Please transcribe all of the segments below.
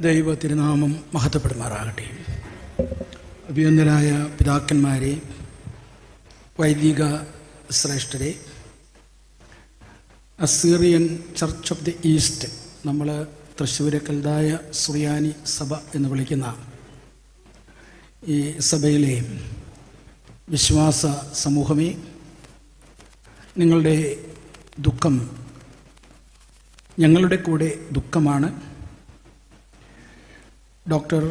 ദൈവ തിരുനാമം മഹത്വപ്പെടുമാറാകട്ടെ. അഭിയന്തരായ പിതാക്കന്മാരെ വൈദിക ശ്രേഷ്ഠരെ. Assyrian church of the east നമ്മൾ തൃശ്ശൂര് കൽതായ സുറിയാനി സഭ എന്ന് വിളിക്കുന്ന ഈ സഭയിലെ വിശ്വാസ സമൂഹമേ നിങ്ങളുടെ ദുഃഖം ഞങ്ങളുടെ കൂടെ ദുഃഖമാണ്. ഡോക്ടർ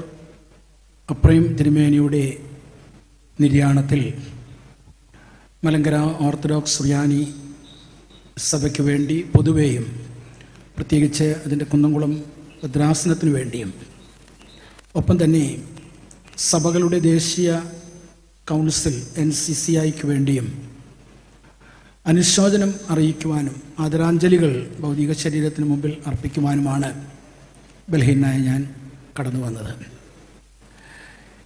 അപ്രൈം തിരുമേനിയുടെ നിര്യാണത്തിൽ മലങ്കര ഓർത്തഡോക്സ് റിയാനി സഭയ്ക്ക് വേണ്ടി പൊതുവേയും പ്രത്യേകിച്ച് അതിന്റെ കുന്നംകുളം ഭദ്രാസനത്തിനു വേണ്ടിയും ഒപ്പം തന്നെ സഭകളുടെ ദേശീയ കൗൺസിൽ എൻ സി സി ഐക്ക് വേണ്ടിയും അനുശോചനം അറിയിക്കുവാനും ആദരാഞ്ജലികൾ ഭൗതിക ശരീരത്തിന് മുമ്പിൽ അർപ്പിക്കുവാനുമാണ് ബലഹീനായ ഞാൻ. കടന്നു വന്നത്.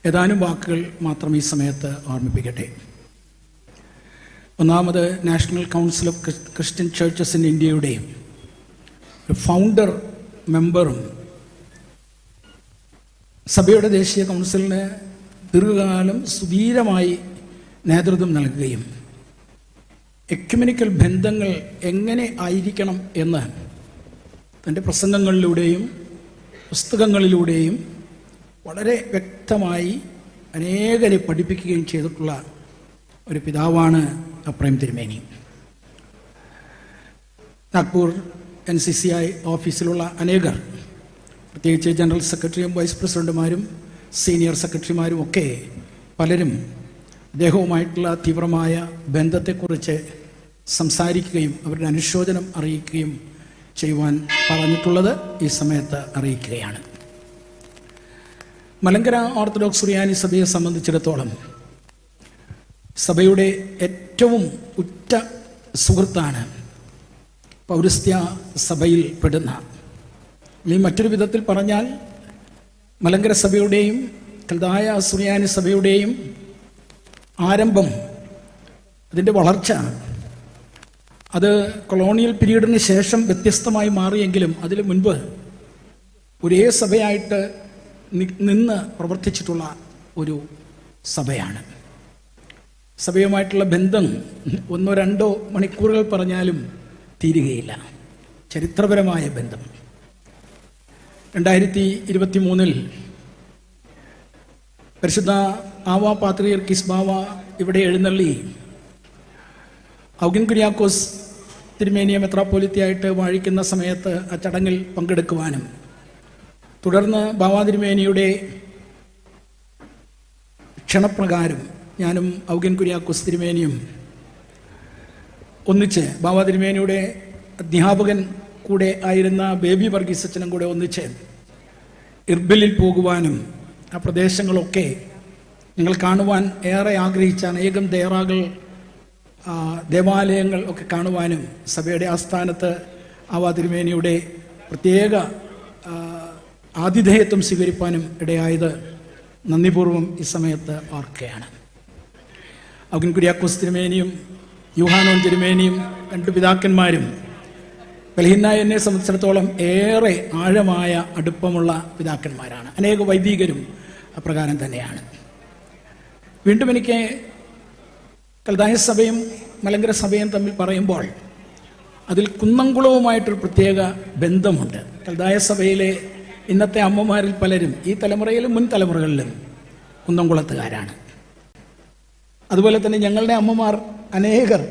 ഏതാനും വാക്കുകൾ മാത്രം ഈ സമയത്ത് ഓർമ്മിപ്പിക്കട്ടെ. ഒന്നാമത് national council of Christian churches in ഇന്ത്യയുടെ ഫൗണ്ടർ മെമ്പറും സഭയുടെ ദേശീയ കൗൺസിലിന് ദീർഘകാലം സുധീരമായി നേതൃത്വം നൽകുകയും എക്യുമിനിക്കൽ ബന്ധങ്ങൾ എങ്ങനെ ആയിരിക്കണം എന്ന് തന്റെ പ്രസംഗങ്ങളിലൂടെയും പുസ്തകങ്ങളിലൂടെയും വളരെ വ്യക്തമായി അനേകരെ പഠിപ്പിക്കുകയും ചെയ്തിട്ടുള്ള ഒരു പിതാവാണ് അപ്രേം തിരുമേനി. Nagpur N C C I ഓഫീസിലുള്ള അനേകർ പ്രത്യേകിച്ച് ജനറൽ സെക്രട്ടറിയും വൈസ് പ്രസിഡന്റുമാരും സീനിയർ സെക്രട്ടറിമാരും ഒക്കെ പലരും അദ്ദേഹവുമായിട്ടുള്ള തീവ്രമായ ബന്ധത്തെക്കുറിച്ച് സംസാരിക്കുകയും അവരുടെ അനുശോചനം അറിയിക്കുകയും ചെയ്യുവാൻ പറഞ്ഞിട്ടുള്ളത് ഈ സമയത്ത് അറിയിക്കുകയാണ്. മലങ്കര ഓർത്തഡോക്സ് സുറിയാനി സഭയെ സംബന്ധിച്ചിടത്തോളം സഭയുടെ ഏറ്റവും ഉറ്റ സുഹൃത്താണ് പൗരസ്ത്യ സഭയിൽ പെടുന്ന. ഈ മറ്റൊരു വിധത്തിൽ പറഞ്ഞാൽ മലങ്കര സഭയുടെയും കൽദായ സുറിയാനി സഭയുടെയും ആരംഭം അതിന്റെ വളർച്ച അത് കൊളോണിയൽ പീരീഡിന് ശേഷം വ്യത്യസ്തമായി മാറിയെങ്കിലും അതിന് മുൻപ് ഒരേ സഭയായിട്ട് നിന്ന് പ്രവർത്തിച്ചിട്ടുള്ള ഒരു സഭയാണ്. സഭയുമായിട്ടുള്ള ബന്ധം ഒന്നോ രണ്ടോ മണിക്കൂറുകൾ പറഞ്ഞാലും തീരുകയില്ല. ചരിത്രപരമായ ബന്ധം. രണ്ടായിരത്തി ഇരുപത്തി മൂന്നിൽ പരിശുദ്ധ ആവാ പാത്രിയർ കിസ്ബാവ ഇവിടെ എഴുന്നള്ളി ഔഗിൻ കുര്യാക്കോസ് തിരുമേനിയ മെത്രാപ്പോലിത്തിയായിട്ട് വാഴിക്കുന്ന സമയത്ത് ആ ചടങ്ങിൽ പങ്കെടുക്കുവാനും തുടർന്ന് ബാവാ തിരുമേനിയുടെ ക്ഷണപ്രകാരം ഞാനും ഔഗൻ കുര്യാക്കോസ് തിരുമേനിയും ഒന്നിച്ച് ബാബാ തിരുമേനിയുടെ അധ്യാപകൻ കൂടെ ആയിരുന്ന ബേബി വർഗീസ് അച്ഛനും കൂടെ ഒന്നിച്ച് ഇർബിലിൽ പോകുവാനും ആ പ്രദേശങ്ങളൊക്കെ നിങ്ങൾ കാണുവാൻ ഏറെ ആഗ്രഹിച്ച അനേകം ദേറാകൾ ദേവാലയങ്ങൾ ഒക്കെ കാണുവാനും സഭയുടെ ആസ്ഥാനത്ത് ആവാ തിരുമേനിയുടെ പ്രത്യേക ആതിഥേയത്വം സ്വീകരിപ്പാനും ഇടയായത് നന്ദിപൂർവം ഈ സമയത്ത് ഓർക്കുകയാണ്. അഗൻ തിരുമേനിയും യുഹാനോൻ തിരുമേനിയും രണ്ട് പിതാക്കന്മാരും ബലഹീനായ എന്നെ സംബന്ധിച്ചിടത്തോളം ഏറെ ആഴമായ അടുപ്പമുള്ള പിതാക്കന്മാരാണ്. അനേക വൈദികരും അപ്രകാരം തന്നെയാണ്. വീണ്ടും എനിക്ക് കൽതായ സഭയും മലങ്കര സഭയും തമ്മിൽ പറയുമ്പോൾ അതിൽ കുന്നംകുളവുമായിട്ടൊരു പ്രത്യേക ബന്ധമുണ്ട്. കൽദായ സഭയിലെ ഇന്നത്തെ അമ്മമാരിൽ പലരും ഈ തലമുറയിലും മുൻ തലമുറകളിലും കുന്നംകുളത്തുകാരാണ്. അതുപോലെ തന്നെ ഞങ്ങളുടെ അമ്മമാർ അനേകർ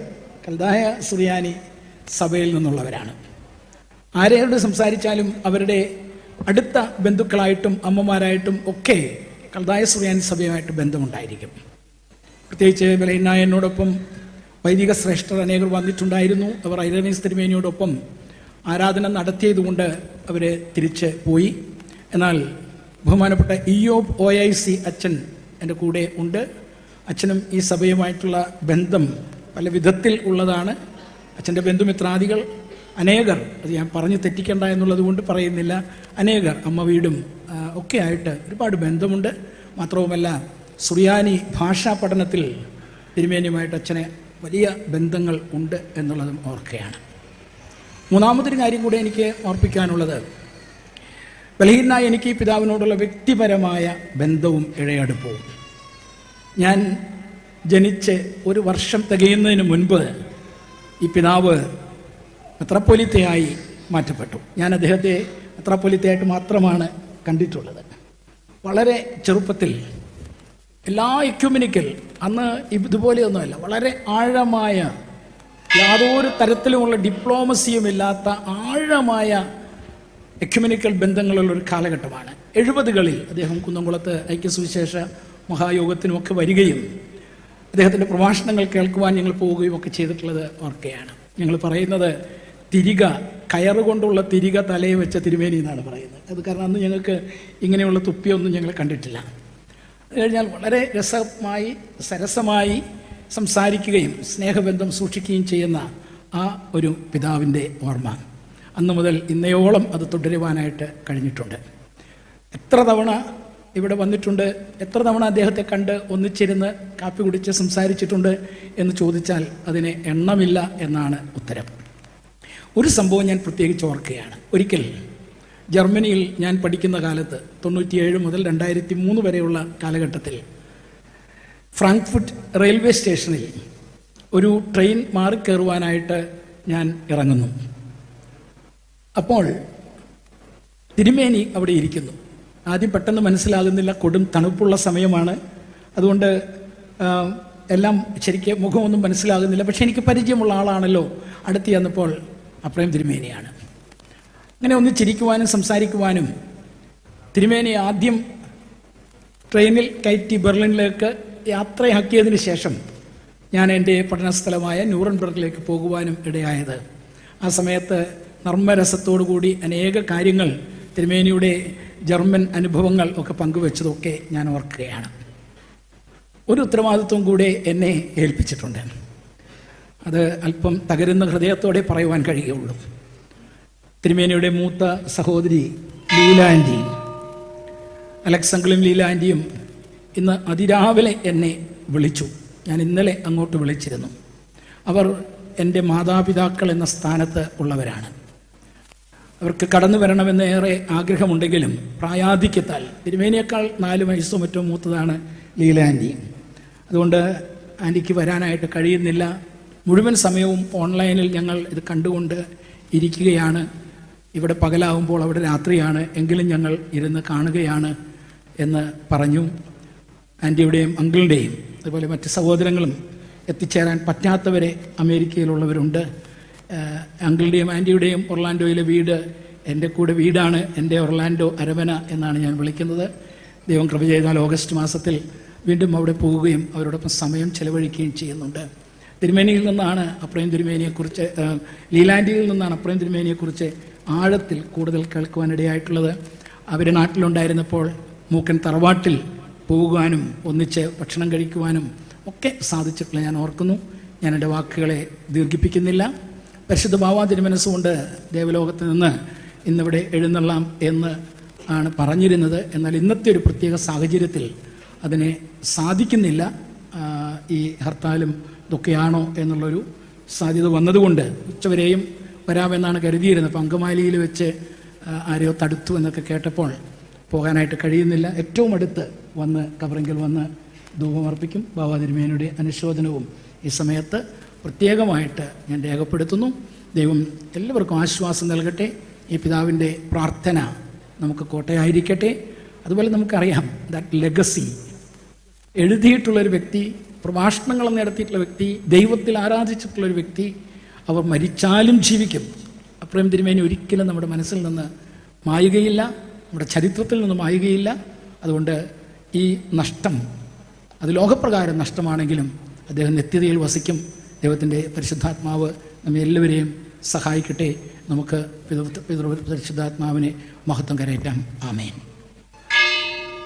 കൽദായ സുറിയാനി സഭയിൽ നിന്നുള്ളവരാണ്. ആരെയോട് സംസാരിച്ചാലും അവരുടെ അടുത്ത ബന്ധുക്കളായിട്ടും അമ്മമാരായിട്ടും ഒക്കെ കൽദായ സുറിയാനി സഭയുമായിട്ട് ബന്ധമുണ്ടായിരിക്കും. പ്രത്യേകിച്ച് ബലഹീനായനോടൊപ്പം വൈദിക ശ്രേഷ്ഠർ അനേകർ വന്നിട്ടുണ്ടായിരുന്നു. അവർ ഐരവീസ് തിരുമേനിയോടൊപ്പം ആരാധന നടത്തിയതുകൊണ്ട് അവർ തിരിച്ച് പോയി. എന്നാൽ ബഹുമാനപ്പെട്ട ഇയോബ് ഒ ഐ സി അച്ഛൻ എന്റെ കൂടെ ഉണ്ട്. അച്ഛനും ഈ സഭയുമായിട്ടുള്ള ബന്ധം പല വിധത്തിൽ ഉള്ളതാണ്. അച്ഛന്റെ ബന്ധുമിത്രാദികൾ അനേകർ അത് ഞാൻ പറഞ്ഞു തെറ്റിക്കണ്ട എന്നുള്ളത് കൊണ്ട് പറയുന്നില്ല. അനേകർ അമ്മ വീടും ഒക്കെ ആയിട്ട് ഒരുപാട് ബന്ധമുണ്ട്. മാത്രവുമല്ല സുറിയാനി ഭാഷാ പഠനത്തിൽ തിരുമേനിയുമായിട്ട് അച്ഛനെ വലിയ ബന്ധങ്ങൾ ഉണ്ട് എന്നുള്ളതും ഓർക്കുകയാണ്. മൂന്നാമതൊരു കാര്യം കൂടെ എനിക്ക് ഓർപ്പിക്കാനുള്ളത്. ബലഹീനായി എനിക്ക് ഈ പിതാവിനോടുള്ള വ്യക്തിപരമായ ബന്ധവും ഇഴയടുപ്പവും ഞാൻ ജനിച്ച് ഒരു വർഷം തികയുന്നതിന് മുൻപ് ഈ പിതാവ് മെത്രാപ്പൊലിത്തയായി മാറ്റപ്പെട്ടു. ഞാൻ അദ്ദേഹത്തെ മെത്രാപ്പൊലിത്തയായിട്ട് മാത്രമാണ് കണ്ടിട്ടുള്ളത്. വളരെ ചെറുപ്പത്തിൽ എല്ലാ ഇക്യുമിനിക്കൽ അന്ന് ഇതുപോലെയൊന്നുമല്ല. വളരെ ആഴമായ യാതൊരു തരത്തിലുമുള്ള ഡിപ്ലോമസിയും ഇല്ലാത്ത ആഴമായ എക്യുമിനിക്കൽ ബന്ധങ്ങളുള്ള ഒരു കാലഘട്ടമാണ്. എഴുപതുകളിൽ അദ്ദേഹം കുന്നംകുളത്ത് ഐക്യസുവിശേഷ മഹായോഗത്തിനുമൊക്കെ വരികയും അദ്ദേഹത്തിന്റെ പ്രഭാഷണങ്ങൾ കേൾക്കുവാൻ ഞങ്ങൾ പോവുകയും ഒക്കെ ചെയ്തിട്ടുള്ളത് ഓർക്കുകയാണ്. ഞങ്ങൾ പറയുന്നത് തിരിക കയറുകൊണ്ടുള്ള തിരിക തലയെ വെച്ച തിരുമേനി എന്നാണ് പറയുന്നത്. അത് കാരണം അന്ന് ഞങ്ങൾക്ക് ഇങ്ങനെയുള്ള തുപ്പിയൊന്നും ഞങ്ങൾ കണ്ടിട്ടില്ല. കഴിഞ്ഞാൽ വളരെ രസമായി സരസമായി സംസാരിക്കുകയും സ്നേഹബന്ധം സൂക്ഷിക്കുകയും ചെയ്യുന്ന ആ ഒരു പിതാവിന്റെ ഓർമ്മ. അന്ന് മുതൽ ഇന്നയോളം അത് തുടരുവാനായിട്ട് കഴിഞ്ഞിട്ടുണ്ട്. എത്ര തവണ ഇവിടെ വന്നിട്ടുണ്ട് എത്ര തവണ അദ്ദേഹത്തെ കണ്ട് ഒന്നിച്ചിരുന്ന് കാപ്പി കുടിച്ച് സംസാരിച്ചിട്ടുണ്ട് എന്ന് ചോദിച്ചാൽ അതിന് എണ്ണമില്ല എന്നാണ് ഉത്തരം. ഒരു സംഭവം ഞാൻ പ്രത്യേകിച്ച് ഓർക്കുകയാണ്. ഒരിക്കൽ ജർമ്മനിയിൽ ഞാൻ പഠിക്കുന്ന കാലത്ത് തൊണ്ണൂറ്റിയേഴ് മുതൽ രണ്ടായിരത്തി മൂന്ന് വരെയുള്ള കാലഘട്ടത്തിൽ ഫ്രാങ്ക്ഫുട്ട് റെയിൽവേ സ്റ്റേഷനിൽ ഒരു ട്രെയിൻ മാറിക്കയറുവാനായിട്ട് ഞാൻ ഇറങ്ങുന്നു. അപ്പോൾ തിരുമേനി അവിടെ ഇരിക്കുന്നു. ആദ്യം പെട്ടെന്ന് മനസ്സിലാകുന്നില്ല കൊടും തണുപ്പുള്ള സമയമാണ്. അതുകൊണ്ട് എല്ലാം ശരിക്കും മുഖമൊന്നും മനസ്സിലാകുന്നില്ല. പക്ഷെ എനിക്ക് പരിചയമുള്ള ആളാണല്ലോ. അടുത്ത് ചെന്നപ്പോൾ അപ്രയം തിരുമേനിയാണ്. അങ്ങനെ ഒന്ന് ചിരിക്കുവാനും സംസാരിക്കുവാനും തിരുമേനി ആദ്യം ട്രെയിനിൽ കയറ്റി ബെർലിനിലേക്ക് യാത്രയാക്കിയതിന് ശേഷം ഞാൻ എന്റെ പഠനസ്ഥലമായ ന്യൂറൻബർഗിലേക്ക് പോകുവാനും ഇടയായത്. ആ സമയത്ത് നർമ്മരസത്തോടു കൂടി അനേക കാര്യങ്ങൾ തിരുമേനിയുടെ ജർമ്മൻ അനുഭവങ്ങൾ ഒക്കെ പങ്കുവെച്ചതൊക്കെ ഞാൻ ഓർക്കുകയാണ്. ഒരു ഉത്തരവാദിത്വം കൂടെ എന്നെ ഏൽപ്പിച്ചിട്ടുണ്ട്. അത് അല്പം തകരുന്ന ഹൃദയത്തോടെ പറയുവാൻ കഴിയുള്ളൂ തിരുമേനിയുടെ മൂത്ത സഹോദരി ലീലാന്റി അലക്സങ്കിളും ലീലാന്റിയും ഇന്ന് അതിരാവിലെ എന്നെ വിളിച്ചു. ഞാൻ ഇന്നലെ അങ്ങോട്ട് വിളിച്ചിരുന്നു. അവർ എന്റെ മാതാപിതാക്കൾ എന്ന സ്ഥാനത്ത് ഉള്ളവരാണ്. അവർക്ക് കടന്നു വരണമെന്ന് ഏറെ ആഗ്രഹമുണ്ടെങ്കിലും പ്രായാധിക്യത്താൽ തിരുമേനിയേക്കാൾ നാല് വയസ്സോ മറ്റോ മൂത്തതാണ് ലീല ആന്റി അതുകൊണ്ട് ആന്റിക്ക് വരാനായിട്ട് കഴിയുന്നില്ല. മുഴുവൻ സമയവും ഓൺലൈനിൽ ഞങ്ങൾ ഇത് കണ്ടുകൊണ്ട് ഇരിക്കുകയാണ്. ഇവിടെ പകലാകുമ്പോൾ അവിടെ രാത്രിയാണ് എങ്കിലും ഞങ്ങൾ ഇരുന്ന് കാണുകയാണ് എന്ന് പറഞ്ഞു ആന്റിയുടെയും അങ്കിളിന്റെയും അതുപോലെ മറ്റ് സഹോദരങ്ങളും എത്തിച്ചേരാൻ പറ്റാത്തവരെ അമേരിക്കയിലുള്ളവരുണ്ട്. അങ്കിളുടെയും ആന്റിയുടെയും ഒർലാൻഡോയിലെ വീട് എന്റെ കൂടെ വീടാണ് എന്റെ ഒർലാൻഡോ അരവന എന്നാണ് ഞാൻ വിളിക്കുന്നത്. ദൈവം കൃപ ചെയ്താൽ ഓഗസ്റ്റ് മാസത്തിൽ വീണ്ടും അവിടെ പോവുകയും അവരോടൊപ്പം സമയം ചെലവഴിക്കുകയും ചെയ്യുന്നുണ്ട്. തിരുമേനിയിൽ നിന്നാണ് അപ്രയം തിരുമേനിയെക്കുറിച്ച് ലീലാൻഡിയിൽ നിന്നാണ് അപ്രയം തിരുമേനിയെക്കുറിച്ച് ആഴത്തിൽ കൂടുതൽ കേൾക്കുവാനിടയായിട്ടുള്ളത്. അവർ നാട്ടിലുണ്ടായിരുന്നപ്പോൾ മൂക്കൻ തറവാട്ടിൽ പോകുവാനും ഒന്നിച്ച് ഭക്ഷണം കഴിക്കുവാനും ഒക്കെ സാധിച്ചിട്ടുള്ള ഞാൻ ഓർക്കുന്നു. ഞാൻ എന്റെ വാക്കുകളെ ദീർഘിപ്പിക്കുന്നില്ല. പരിശുദ്ധ ഭാവാതിരി തിരുമനസ്സുകൊണ്ട് ദേവലോകത്ത് നിന്ന് ഇന്നിവിടെ എഴുന്നള്ളാം എന്ന് ആണ് പറഞ്ഞിരുന്നത്. എന്നാൽ ഇന്നത്തെ ഒരു പ്രത്യേക സാഹചര്യത്തിൽ അതിനെ സാധിക്കുന്നില്ല. ഈ ഹർത്താലും ഇതൊക്കെയാണോ എന്നുള്ളൊരു സാധ്യത വന്നതുകൊണ്ട് ഉച്ചവരെയും വരാമെന്നാണ് കരുതിയിരുന്നത്. അപ്പം അങ്കമാലിയിൽ വെച്ച് ആരെയോ തടുത്തു എന്നൊക്കെ കേട്ടപ്പോൾ പോകാനായിട്ട് കഴിയുന്നില്ല. ഏറ്റവും അടുത്ത് വന്ന് കബറിങ്കിൽ വന്ന് ധൂപമർപ്പിക്കും ബാബാ തിരുമേനയുടെ അനുശോചനവും ഈ സമയത്ത് പ്രത്യേകമായിട്ട് ഞാൻ രേഖപ്പെടുത്തുന്നു. ദൈവം എല്ലാവർക്കും ആശ്വാസം നൽകട്ടെ. ഈ പിതാവിന്റെ പ്രാർത്ഥന നമുക്ക് കോട്ടയായിരിക്കട്ടെ. അതുപോലെ നമുക്കറിയാം ദാറ്റ് ലെഗസി എഴുതിയിട്ടുള്ളൊരു വ്യക്തി പ്രഭാഷണങ്ങൾ നടത്തിയിട്ടുള്ള വ്യക്തി ദൈവത്തിൽ ആരാധിച്ചിട്ടുള്ളൊരു വ്യക്തി അവർ മരിച്ചാലും ജീവിക്കും. അപ്രേം തിരുമേനി ഒരിക്കലും നമ്മുടെ മനസ്സിൽ നിന്ന് മായുകയില്ല നമ്മുടെ ചരിത്രത്തിൽ നിന്ന് മായുകയില്ല. അതുകൊണ്ട് ഈ നഷ്ടം അത് ലോകപ്രകാരം നഷ്ടമാണെങ്കിലും അദ്ദേഹം നിത്യതയിൽ വസിക്കും. ദൈവത്തിന്റെ പരിശുദ്ധാത്മാവ് നമ്മെ എല്ലാവരെയും സഹായിക്കട്ടെ. നമുക്ക് പിതൃ പിതൃ പരിശുദ്ധാത്മാവിനെ മഹത്വം കരയറ്റാം. ആമേൻ.